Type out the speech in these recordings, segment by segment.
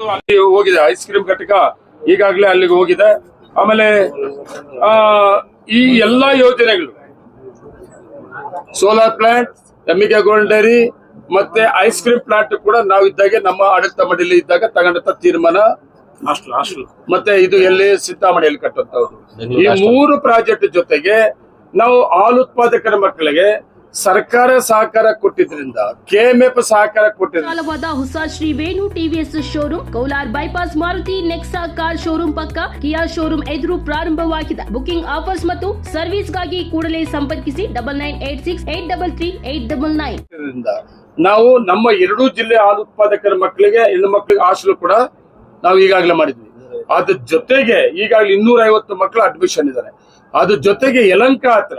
ಅಲ್ಲಿ ಹೋಗಿದೆ ice cream ಘಟಕ ಈಗಾಗಲೇ ಅಲ್ಲಿಗೆ ಹೋಗಿದೆ. ಆಮೇಲೆ ಆ, ಈ ಎಲ್ಲಾ ಯೋಜನೆಗಳು. ಸೋಲಾರ್ ಪ್ಲಾಂಟ್ ಎಮ್ಮಿಗೆ ಗೋಲ್ಡ್ ಡೈರಿ ಮತ್ತೆ ಐಸ್ ಕ್ರೀಮ್ ಪ್ಲಾಂಟ್ ಕೂಡ ನಾವು ಇದ್ದಾಗೆ ನಮ್ಮ ಆಡಳಿತ ಮಂಡಳಿ ಇದ್ದಾಗ ತಗೊಂಡಂತ ತೀರ್ಮಾನ. ಮತ್ತೆ ಇದು ಎಲ್ಲಿ ಸಿದ್ದಾಮಣಿಯಲ್ಲಿ ಕಟ್ಟಂತವ್ರು ಈ ಮೂರು ಪ್ರಾಜೆಕ್ಟ್ ಜೊತೆಗೆ ನಾವು ಹಾಲು ಉತ್ಪಾದಕರ ಮಕ್ಕಳಿಗೆ ಸರ್ಕಾರ ಸಹಕಾರ ಕೊಟ್ಟಿದ್ರಿಂದ ಕೆಎಂಎಫ್ ಸಹಕಾರ ಕೊಟ್ಟಿದ್ರಿಂದ. ವಿಶಾಲವಾದ ಹೊಸ Shri Venu TVS showroom Kaular bypass Maruti Nexa car showroom ಪಕ್ಕ ಕಿಯಾ ಶೋರೂಮ್ ಎದುರು ಪ್ರಾರಂಭವಾಗಿದೆ. ಬುಕಿಂಗ್ ಆಫರ್ಸ್ ಮತ್ತು ಸರ್ವಿಸ್ಗಾಗಿ ಕೂಡಲೇ ಸಂಪರ್ಕಿಸಿ double nine eight six eight double three eight double nine ನಾವು ನಮ್ಮ ಎರಡೂ ಜಿಲ್ಲೆ ಹಾಲು ಉತ್ಪಾದಕರ ಮಕ್ಕಳಿಗೆ ಹೆಣ್ಣು ಮಕ್ಕಳಿಗೆ ಹಾಸ್ಟೆಲ್ ಕೂಡ ನಾವು ಈಗಾಗಲೇ ಮಾಡಿದ್ವಿ. ಅದ್ರ ಜೊತೆಗೆ ಈಗಾಗಲೇ ಇನ್ನೂರ ಐವತ್ತು ಮಕ್ಕಳು ಅಡ್ಮಿಷನ್ ಇದ್ದಾರೆ. ಅದ್ರ ಜೊತೆಗೆ ಯಲಂಕ ಹತ್ರ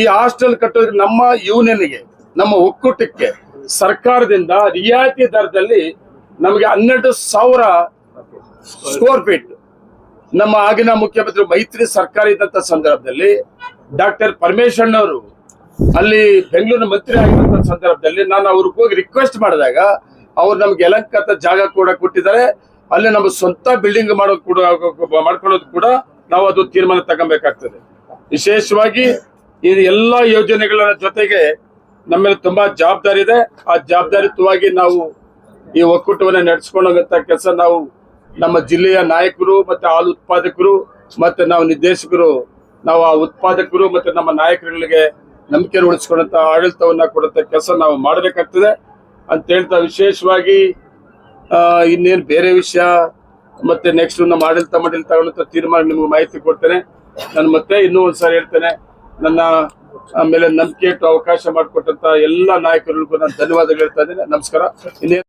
ಈ ಹಾಸ್ಟೆಲ್ ಕಟ್ಟೋದಕ್ಕೆ ನಮ್ಮ ಯೂನಿಯನ್ಗೆ, ನಮ್ಮ ಒಕ್ಕೂಟಕ್ಕೆ, ಸರ್ಕಾರದಿಂದ ರಿಯಾಯಿತಿ ದರದಲ್ಲಿ ನಮಗೆ ಹನ್ನೆರಡು ಸಾವಿರ ಸ್ಕ್ವೇರ್ ಫೀಟ್ ನಮ್ಮ ಆಗಿನ ಮುಖ್ಯಮಂತ್ರಿ ಮೈತ್ರಿ ಸರ್ಕಾರ ಇದ್ದಂತ ಸಂದರ್ಭದಲ್ಲಿ ಡಾಕ್ಟರ್ ಪರಮೇಶ್ವರನ್ ಅವರು ಅಲ್ಲಿ ಬೆಂಗಳೂರಿನ ಮಂತ್ರಿ ಆಗಿರುವಂತ ಸಂದರ್ಭದಲ್ಲಿ ನಾನು ಅವ್ರಿಗೆ ಹೋಗಿ ರಿಕ್ವೆಸ್ಟ್ ಮಾಡಿದಾಗ ಅವ್ರು ನಮ್ಗೆ ಯಲಂಕತ ಜಾಗ ಕೂಡ ಕೊಟ್ಟಿದ್ದಾರೆ. ಅಲ್ಲಿ ನಮ್ಮ ಸ್ವಂತ ಬಿಲ್ಡಿಂಗ್ ಮಾಡೋದು ಕೂಡ, ಮಾಡ್ಕೊಳ್ಳೋದು ಕೂಡ ನಾವು ಅದು ತೀರ್ಮಾನ ತಗೊಬೇಕಾಗ್ತದೆ. ವಿಶೇಷವಾಗಿ ಈ ಎಲ್ಲಾ ಯೋಜನೆಗಳ ಜೊತೆಗೆ ನಮ್ಮ ಮೇಲೆ ತುಂಬಾ ಜವಾಬ್ದಾರಿ ಇದೆ. ಆ ಜವಾಬ್ದಾರಿಯುತವಾಗಿ ನಾವು ಈ ಒಕ್ಕೂಟವನ್ನು ಹೋಗಂತ ಕೆಲಸ ನಾವು ನಮ್ಮ ಜಿಲ್ಲೆಯ ನಾಯಕರು ಮತ್ತೆ ಹಾಲು ಉತ್ಪಾದಕರು ಮತ್ತೆ ನಾವು ನಿರ್ದೇಶಕರು, ನಾವು ಆ ಉತ್ಪಾದಕರು ಮತ್ತೆ ನಮ್ಮ ನಾಯಕರುಗಳಿಗೆ ನಂಬಿಕೆ ಉಳಿಸ್ಕೊಂಡಂತ ಆಡಳಿತವನ್ನ ಕೊಡಂತ ಕೆಲಸ ನಾವು ಮಾಡಬೇಕಾಗ್ತದೆ. ಅಂತ ಹೇಳ್ತಾ ವಿಶೇಷವಾಗಿ ಇನ್ನೇನು ಬೇರೆ ವಿಷಯ ಮತ್ತೆ ನೆಕ್ಸ್ಟ್ ನಮ್ಮ ಆಡಳಿತ ಮಂಡಳಿ ತಗೊಂಡಂತ ತೀರ್ಮಾನ ನಿಮ್ಗೆ ಮಾಹಿತಿ ಕೊಡ್ತೇನೆ. ನಾನು ಮತ್ತೆ ಇನ್ನೂ ಒಂದ್ಸಾರಿ ಹೇಳ್ತೇನೆ. ನನ್ನ, ಆಮೇಲೆ ಮೇಲೆ ನಂಬಿಕೆ ಇಟ್ಟು ಅವಕಾಶ ಮಾಡಿಕೊಟ್ಟಂತ ಎಲ್ಲ ನಾಯಕರಿಗೂ ನಾನು ಧನ್ಯವಾದಗಳು ಹೇಳ್ತಾ ಇದ್ದೇನೆ. ನಮಸ್ಕಾರ. ಇನ್ನೇನು